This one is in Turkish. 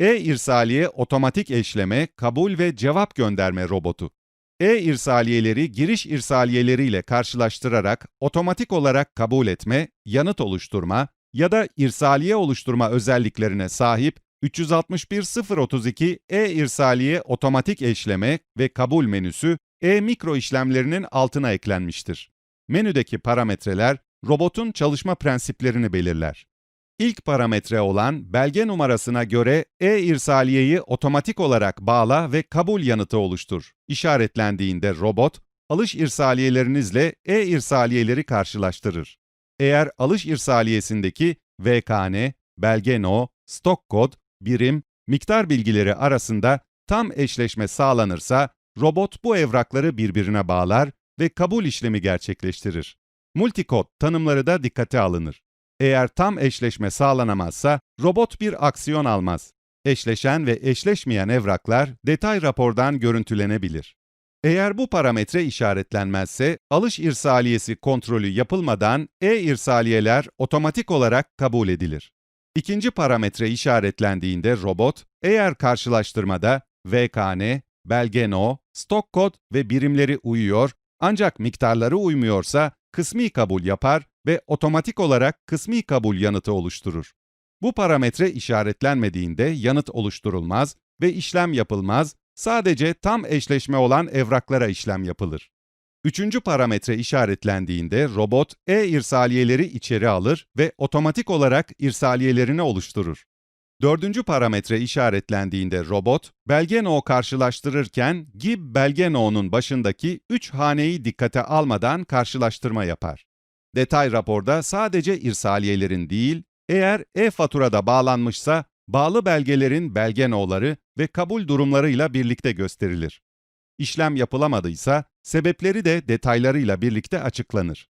E-irsaliye otomatik eşleme, kabul ve cevap gönderme robotu. E-irsaliyeleri giriş irsaliyeleriyle karşılaştırarak otomatik olarak kabul etme, yanıt oluşturma ya da irsaliye oluşturma özelliklerine sahip 361032 E-irsaliye otomatik eşleme ve kabul menüsü e-mikro işlemlerinin altına eklenmiştir. Menüdeki parametreler robotun çalışma prensiplerini belirler. İlk parametre olan belge numarasına göre e-irsaliyeyi otomatik olarak bağla ve kabul yanıtı oluştur. İşaretlendiğinde robot, alış irsaliyelerinizle e-irsaliyeleri karşılaştırır. Eğer alış irsaliyesindeki VKN, belge no, stok kod, birim, miktar bilgileri arasında tam eşleşme sağlanırsa, robot bu evrakları birbirine bağlar ve kabul işlemi gerçekleştirir. Multikod tanımları da dikkate alınır. Eğer tam eşleşme sağlanamazsa robot bir aksiyon almaz. Eşleşen ve eşleşmeyen evraklar detay rapordan görüntülenebilir. Eğer bu parametre işaretlenmezse alış irsaliyesi kontrolü yapılmadan e-irsaliyeler otomatik olarak kabul edilir. İkinci parametre işaretlendiğinde robot, eğer karşılaştırmada VKN, belge no, stok kod ve birimleri uyuyor ancak miktarları uymuyorsa kısmi kabul yapar ve otomatik olarak kısmi kabul yanıtı oluşturur. Bu parametre işaretlenmediğinde yanıt oluşturulmaz ve işlem yapılmaz, sadece tam eşleşme olan evraklara işlem yapılır. Üçüncü parametre işaretlendiğinde robot e-irsaliyeleri içeri alır ve otomatik olarak irsaliyelerini oluşturur. Dördüncü parametre işaretlendiğinde robot, belge no karşılaştırırken gib belge no'nun başındaki 3 haneyi dikkate almadan karşılaştırma yapar. Detay raporda sadece irsaliyelerin değil, eğer e-faturada bağlanmışsa bağlı belgelerin belge no'ları ve kabul durumlarıyla birlikte gösterilir. İşlem yapılamadıysa sebepleri de detaylarıyla birlikte açıklanır.